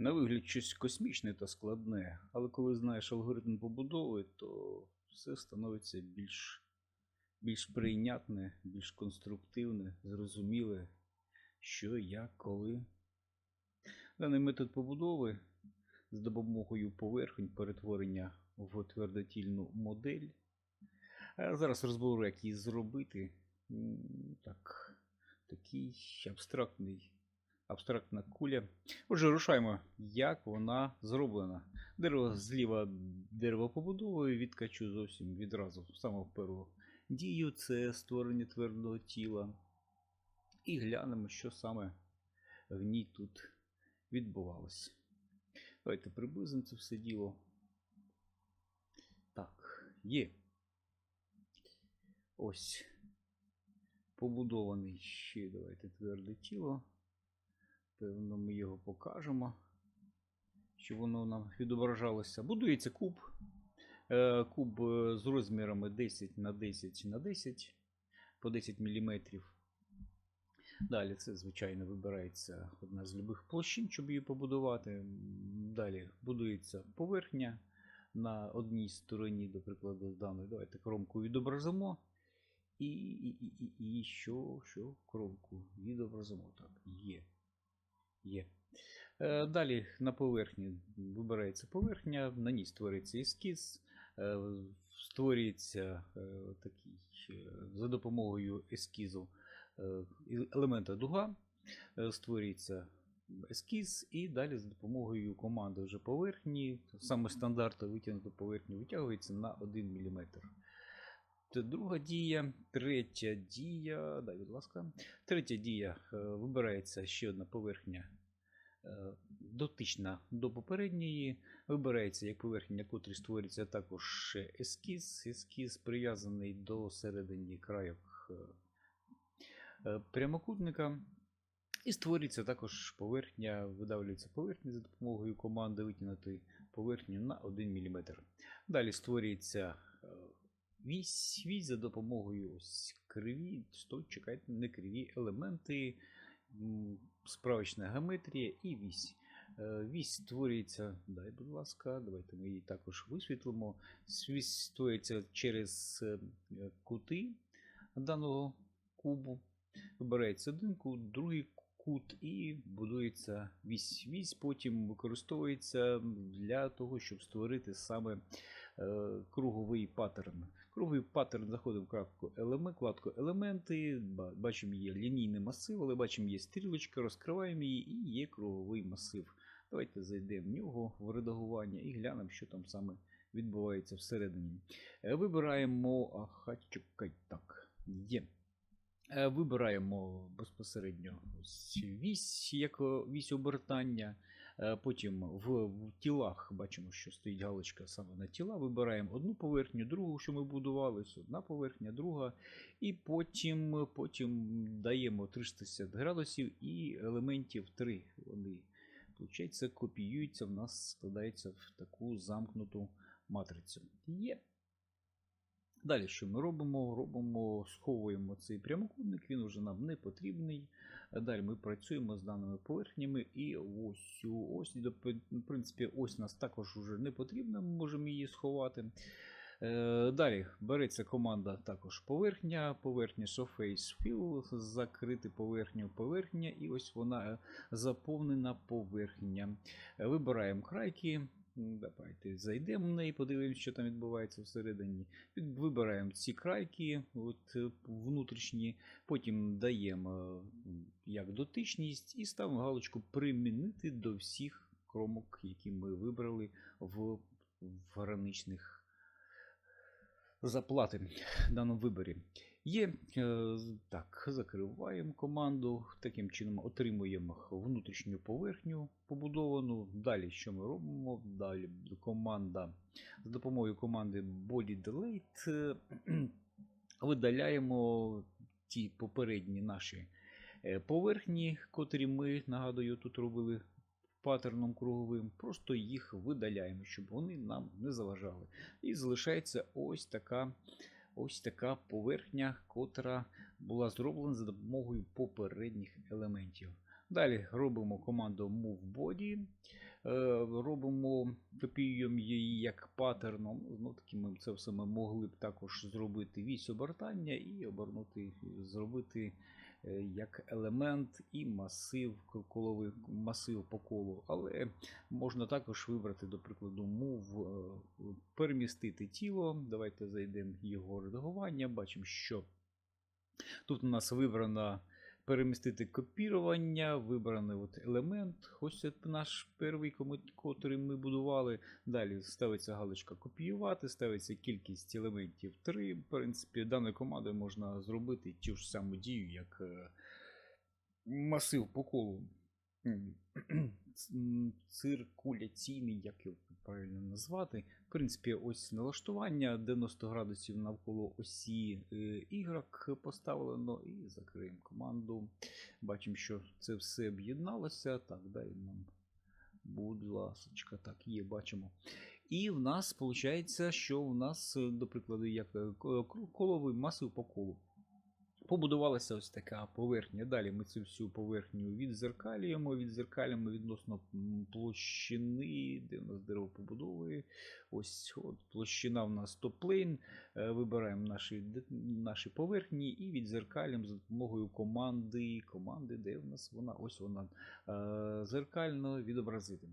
На вигляд щось космічне та складне, але коли знаєш алгоритм побудови, то все становиться більш, більш прийнятне, більш конструктивне, зрозуміле, що, як, коли. Даний метод побудови з допомогою поверхонь перетворення в твердотільну модель. А зараз розберу, як її зробити. Так, такий абстрактний, абстрактна куля. Отже, рушаємо, як вона зроблена. Дерево зліва дерево побудовою відкачу зовсім відразу. Саме в першу дію це створення твердого тіла. І глянемо, що саме в ній тут відбувалося. Давайте приблизимо це все діло. Так, є. Ось. Побудований ще давайте тверде тіло. Певно, ми його покажемо, щоб воно нам відображалося. Будується куб. Е, Куб е, з розмірами 10 на 10 на 10 по 10 мм. Далі це, звичайно, вибирається одна з любих площин, щоб її побудувати. Далі будується поверхня на одній стороні, до прикладу, даної. Давайте кромку відобразимо. І, і, і, і, і що, що кромку відобразимо. Так, є. Є. Е, Далі на поверхні вибирається поверхня, на ній створюється ескіз, е, створюється е, такий за допомогою ескізу елемента дуга, створюється ескіз, і далі за допомогою команди вже поверхні, саме стандарту витягнуту поверхню витягується на 1 мм. Друга дія, третя дія. Дай, будь ласка. Третя дія е, вибирається ще одна поверхня е, дотична до попередньої. Вибирається як поверхня, на створюється також ескіз. Ескіз прив'язаний до середини крайок е, прямокутника. І створюється також поверхня, видавлюється поверхня за допомогою команди витягнути поверхню на 1 мм. Далі створюється вісь за допомогою ось криві, стой, чекайте, не криві елементи, справочна геометрія і вісь. Е, Вісь створюється, дай, будь ласка, давайте ми її також висвітлимо. Вісь створюється через е, кути даного кубу. Вибирається один кут, другий кут і будується вісь. Вісь потім використовується для того, щоб створити саме круговий паттерн. Круговий паттерн заходимо в вкладку елемент, вкладку елементи, бачимо є лінійний масив, але бачимо є стрілочка, розкриваємо її і є круговий масив. Давайте зайдемо в нього в редагування і глянемо, що там саме відбувається всередині. Е, Вибираємо. Ага, чекай, так, є. Е, Вибираємо безпосередньо ось вісь, як вісь обертання. Е, Потім в, тілах бачимо, що стоїть галочка саме на тіла. Вибираємо одну поверхню, другу, що ми будували, одна поверхня, друга. І потім, потім даємо 360 градусів і елементів 3. Вони, виходить, копіюються, в нас складається в таку замкнуту матрицю. Є. Далі, що ми робимо? Робимо, сховуємо цей прямокутник, він вже нам не потрібний. Далі ми працюємо з даними поверхнями, і ось цю ось, в принципі, ось нас також вже не потрібна, ми можемо її сховати. Е, Далі береться команда також поверхня, поверхня Surface Fill, закрити поверхню поверхня, і ось вона е, заповнена поверхня. Вибираємо крайки. Давайте зайдемо в неї, подивимося, що там відбувається всередині. Вибираємо ці крайки, от, е, внутрішні, потім даємо як дотичність і ставимо галочку примінити до всіх кромок, які ми вибрали в, в граничних заплати в даному виборі. Є е, так, закриваємо команду, таким чином отримуємо внутрішню поверхню побудовану. Далі що ми робимо? Далі команда з допомогою команди Body Delete е, видаляємо ті попередні наші е, поверхні, котрі ми, нагадую, тут робили паттерном круговим. Просто їх видаляємо, щоб вони нам не заважали. І залишається ось така. Ось така поверхня, котра була зроблена за допомогою попередніх елементів. Далі робимо команду Move Body. робимо, копіюємо її як паттерном. Ну, таки ми це все ми могли б також зробити вісь обертання і обернути, зробити е, як елемент і масив, коловий масив по колу. Але можна також вибрати, до прикладу, move, е, перемістити тіло. Давайте зайдемо в його редагування. Бачимо, що тут у нас вибрано перемістити копірування, вибраний от елемент. Ось це наш перший, який ми будували. Далі ставиться галочка копіювати, ставиться кількість елементів 3. В принципі, даною командою можна зробити ту ж саму дію, як е, масив по колу. Циркуляційний, як його правильно назвати. В принципі, ось налаштування 90 градусів навколо осі е, Y поставлено і закриємо команду. Бачимо, що це все об'єдналося. Так, дай нам, будь ласочка, так, є, бачимо. І в нас виходить, що в нас, до прикладу, як е, ко- коловий масив по колу. Побудувалася ось така поверхня. Далі ми цю всю поверхню відзеркалюємо, відзеркалюємо відносно площини, де в нас дерево побудови. Ось от, площина в нас топ-плейн. Е, Вибираємо наші, наші поверхні і відзеркалюємо за допомогою команди. Команди, де в нас вона? Ось вона е, зеркально відобразити.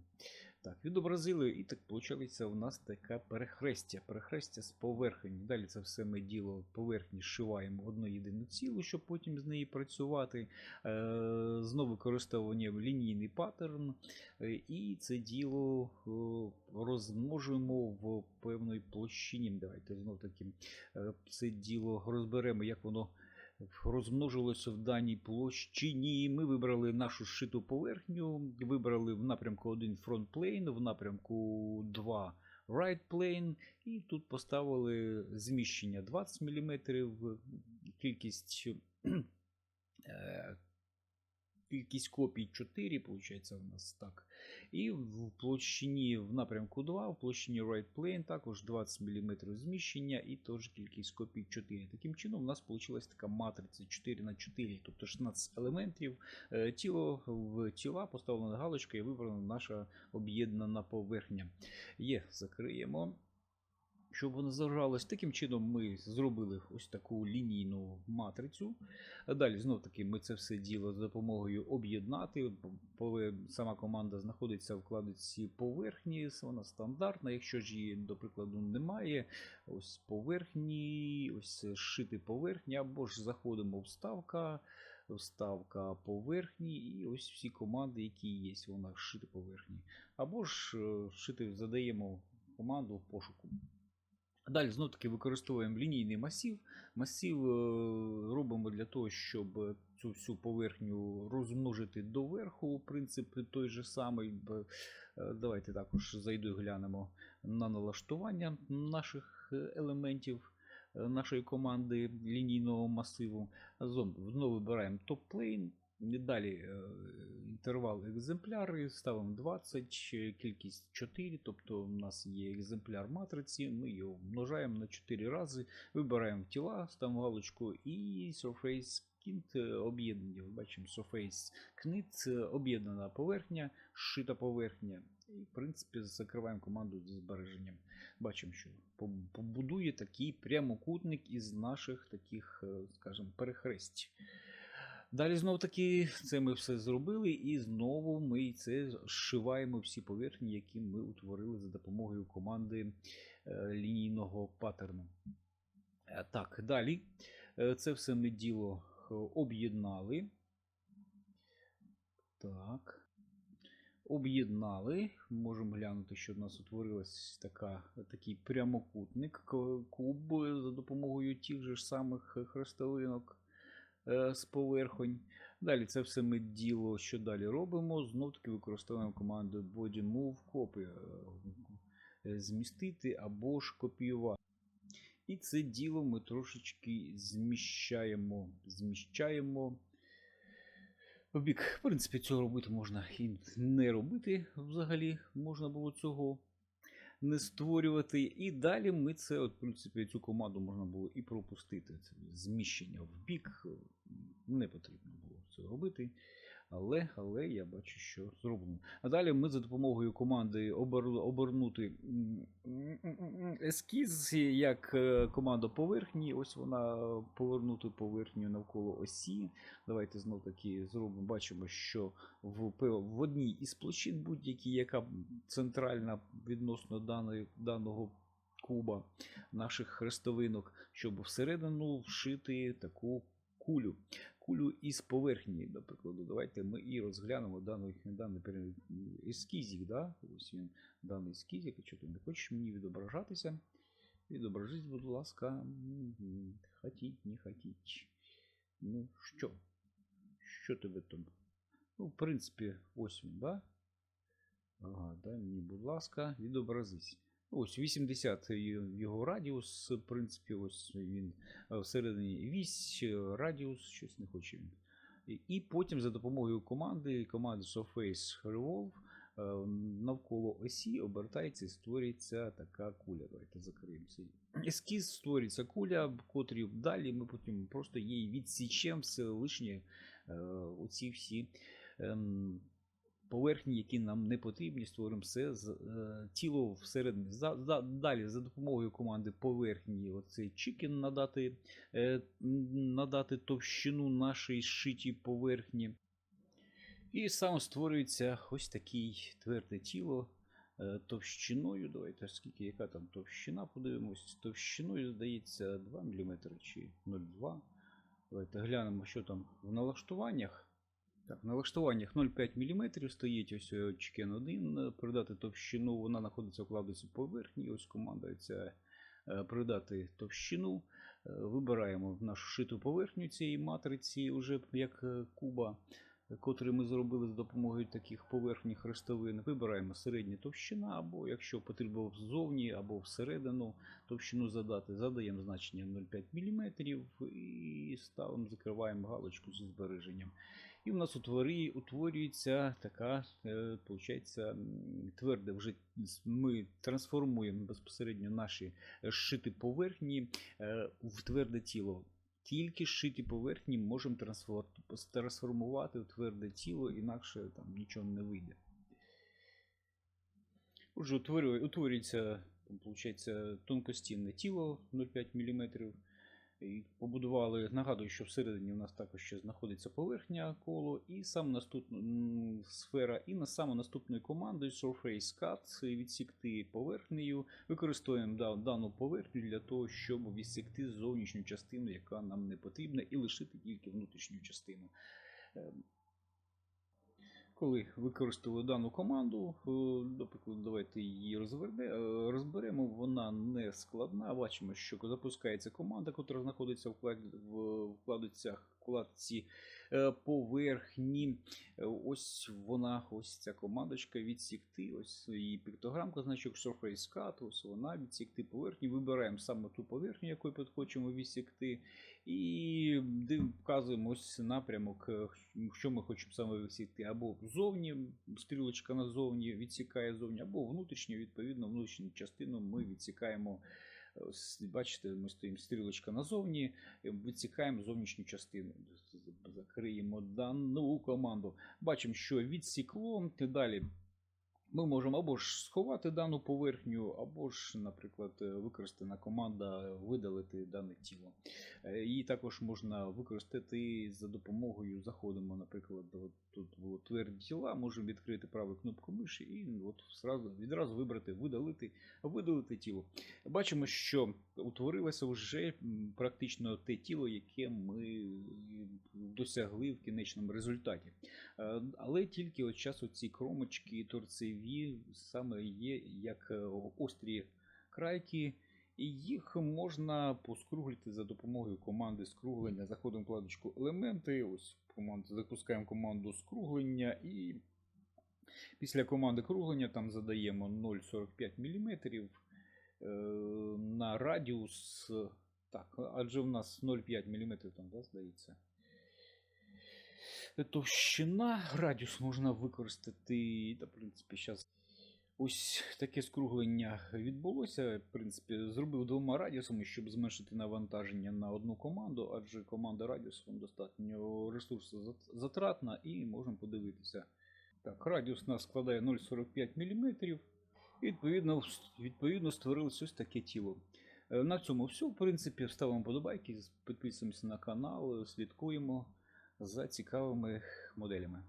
Так, відобразили, і так вийшло у нас таке перехрестя. Перехрестя з поверхні. Далі це все ми діло поверхні зшиваємо в одну єдину цілу, щоб потім з неї працювати. Е, знову використовуємо лінійний паттерн. Е, І це діло е, розмножуємо в певної площині. Давайте знов таки це діло розберемо, як воно розмножилося в даній площині. Ми вибрали нашу зшиту поверхню, вибрали в напрямку 1 front plane, в напрямку 2 right plane, і тут поставили зміщення 20 мм, кількість. Кількість копій 4, виходить, у нас так. І в площині в напрямку 2, в площині right plane також 20 мм зміщення і теж кількість копій 4. Таким чином, у нас вийшла така матриця 4 на 4, тобто 16 елементів. Е, Тіло в тіла поставлена галочка і вибрана наша об'єднана поверхня. Є, закриємо. Щоб воно зажалось, таким чином ми зробили ось таку лінійну матрицю. Далі знов таки ми це все діло за допомогою об'єднати. Сама команда знаходиться в вкладці поверхні, вона стандартна. Якщо ж її, до прикладу, немає, ось поверхні, ось шити поверхні, або ж заходимо вставка, вставка поверхні, і ось всі команди, які є, вона шити поверхні. Або ж е, шити задаємо команду пошуку. Далі знов таки використовуємо лінійний масив. Масив е, робимо для того, щоб цю всю поверхню розмножити доверху. Принцип той же самий. Е, Давайте також зайду і глянемо на налаштування наших е, елементів нашої команди лінійного масиву. Знову вибираємо топ-плейн. Далі е, інтервал екземпляри, ставимо 20, кількість 4, тобто у нас є екземпляр матриці, ми його множаємо на 4 рази, вибираємо тіла, ставимо галочку і Surface е, об'єднані. Бачимо Surface Knit об'єднана поверхня, зшита поверхня. І, в принципі, закриваємо команду зі збереженням. Бачимо, що побудує такий прямокутник із наших таких, е, скажімо, перехресть. Далі знову таки це ми все зробили, і знову ми це зшиваємо всі поверхні, які ми утворили за допомогою команди е, лінійного паттерну. Е, Так, далі Е, це все ми діло об'єднали. Так. Об'єднали. Можемо глянути, що в нас утворилась така, такий прямокутник, куб за допомогою тих же самих хрестовинок з поверхонь. Далі це все ми діло, що далі робимо. Знов таки використовуємо команду body move copy, е, змістити або ж копіювати. І це діло ми трошечки зміщаємо. Зміщаємо. В бік, в принципі, цього робити можна і не робити взагалі. Можна було цього не створювати. І далі ми це, от, в принципі, цю команду можна було і пропустити. Це зміщення в бік. Не потрібно було це робити. Але, але я бачу, що зроблено. А далі ми за допомогою команди обер, обернути ескіз, як е, команда поверхні. Ось вона е, повернути поверхню навколо осі. Давайте знов таки зробимо. Бачимо, що в, в одній із площин, будь-якій, яка центральна відносно даної, даного куба наших хрестовинок, щоб всередину вшити таку кулю. Кулю із поверхні, до прикладу. Давайте ми і розглянемо даний, даний ескізик. Да? Ось він, даний ескізик. Якщо ти не хочеш мені відображатися, відображись, будь ласка. Хотіть, не хотіть. Ну що? Що тебе там? Ну, в принципі, ось він, да? Ага, дай мені, будь ласка, відобразись. Ось 80 його радіус, в принципі, ось він е, всередині вісь, радіус, щось не хоче він. І- потім за допомогою команди, команди Surface Revolve, е, навколо осі обертається і створюється така куля. Давайте закриємо ескіз, створюється куля, котрі далі ми потім просто її відсічемо все лишнє, е, оці всі. Поверхні, які нам не потрібні, створимо все з е, тіло всередині. За, за, далі за допомогою команди поверхні оцей чикен надати, е, надати товщину нашій зшитій поверхні. І саме створюється ось такий тверде тіло е, товщиною. Давайте скільки, яка там товщина, подивимось. Товщиною, здається, 2 мм чи 0,2. Давайте глянемо, що там в налаштуваннях. Так, в налаштуваннях 0,5 мм стоїть ось е, чекен 1. Передати товщину, вона знаходиться в кладиці поверхні. Ось команда ця е, передати товщину. Е, Вибираємо нашу шиту поверхню цієї матриці, вже як е, куба, е, котрий ми зробили за допомогою таких поверхні хрестовин. Вибираємо середня товщина, або якщо потрібно ззовні або всередину товщину задати, задаємо значення 0,5 мм і ставимо, закриваємо галочку зі збереженням. І в нас утворі, утворюється така, е, получається, тверде вже ми трансформуємо безпосередньо наші е, зшиті поверхні е, в тверде тіло. Тільки зшиті поверхні можемо трансформувати в тверде тіло, інакше там нічого не вийде. Отже, утворюється получається, тонкостінне тіло 0,5 мм. Побудували, нагадую, що всередині у нас також ще знаходиться поверхня коло, і сам наступна сфера, і на саме наступною командою Surface Cut відсікти поверхнею. Використовуємо да- дану поверхню для того, щоб відсікти зовнішню частину, яка нам не потрібна, і лишити тільки внутрішню частину. Коли використали дану команду, е, до давайте її е, розберемо. Вона не складна. Бачимо, що запускається команда, яка знаходиться в вклад- вкладицях вкладці поверхні. Е, Ось вона, ось ця командочка відсікти. Ось її піктограмка, значок Surface Cut, ось вона відсікти поверхню. Вибираємо саме ту поверхню, яку хочемо відсікти. І вказуємо ось напрямок, е, що ми хочемо саме відсікти. Або зовні, стрілочка назовні відсікає зовні, або внутрішньо, відповідно, внутрішню частину ми відсікаємо. Бачите, ми стоїмо стрілочка назовні, відсікаємо зовнішню частину. Закриємо дану команду. Бачимо, що відсікло. Далі ми можемо або ж сховати дану поверхню, або ж, наприклад, е, використана команда видалити дане тіло. Е, Її також можна використати за допомогою. Заходимо, наприклад, от тут було тверді тіла, можемо відкрити праву кнопку миші і от зразу, відразу вибрати видалити, видалити тіло. Бачимо, що утворилося вже практично те тіло, яке ми досягли в кінечному результаті. Е, Але тільки от час ці кромочки торцеві саме є як е, острі крайки, і їх можна поскруглити за допомогою команди скруглення. Заходимо в вкладочку елементи. Ось команду, запускаємо команду скруглення і після команди круглення там задаємо 0,45 мм е, на радіус. Так, адже в нас 0,5 мм там, да, здається. Товщина, радіус можна використати, та, в принципі, зараз Ось таке скруглення відбулося. В принципі, зробив двома радіусами, щоб зменшити навантаження на одну команду, адже команда радіусом достатньо ресурсу затратна і можемо подивитися. Так, радіус у нас складає 0,45 мм. І відповідно, відповідно створилось ось таке тіло. Е, На цьому все. В принципі, ставимо подобайки, підписуємося на канал, слідкуємо за цікавими моделями.